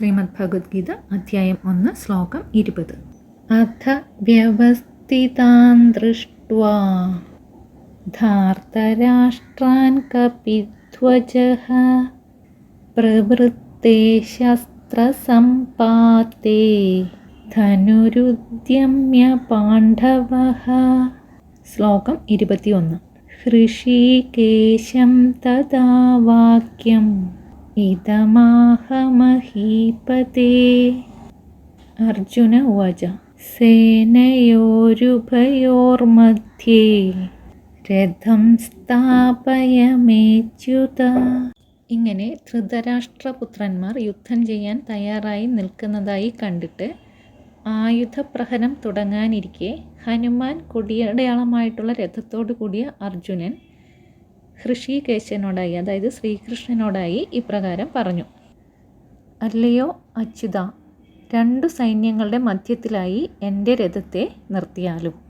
ശ്രീമദ് ഭഗവത്ഗീത അധ്യായം ഒന്ന് ശ്ലോകം ഇരുപത്. അഥ വ്യവസ്ഥിതാൻ ദൃഷ്ട്വാ. കപിധ്വജ. പ്രവൃത്തെ ശസ്ത്രസമ്പാത്തെ. ധനുരുദ്യമ്യ പാണ്ഡവ. ശ്ലോകം ഇരുപത്തിയൊന്ന്. ഹൃഷികേശം തഥാ വാക്യം ഇതമാഹമഹീപതേ. അർജുന ഉവാച സേനയോരുഭയോർമധ്യേ രഥം സ്ഥാപയമേച്യുത. ഇങ്ങനെ ധൃതരാഷ്ട്രപുത്രന്മാർ യുദ്ധം ചെയ്യാൻ തയ്യാറായി നിൽക്കുന്നതായി കണ്ടിട്ട് ആയുധപ്രഹരം തുടങ്ങാനിരിക്കെ ഹനുമാൻ കൊടിയടയാളമായിട്ടുള്ള രഥത്തോടു കൂടിയ അർജുനൻ ഹൃഷികേശനോടായി അതായത് ശ്രീകൃഷ്ണനോടായി ഇപ്രകാരം പറഞ്ഞു. അല്ലയോ അച്യുത രണ്ടു സൈന്യങ്ങളുടെ മധ്യത്തിലായി എന്റെ രഥത്തെ നിർത്തിയാലും.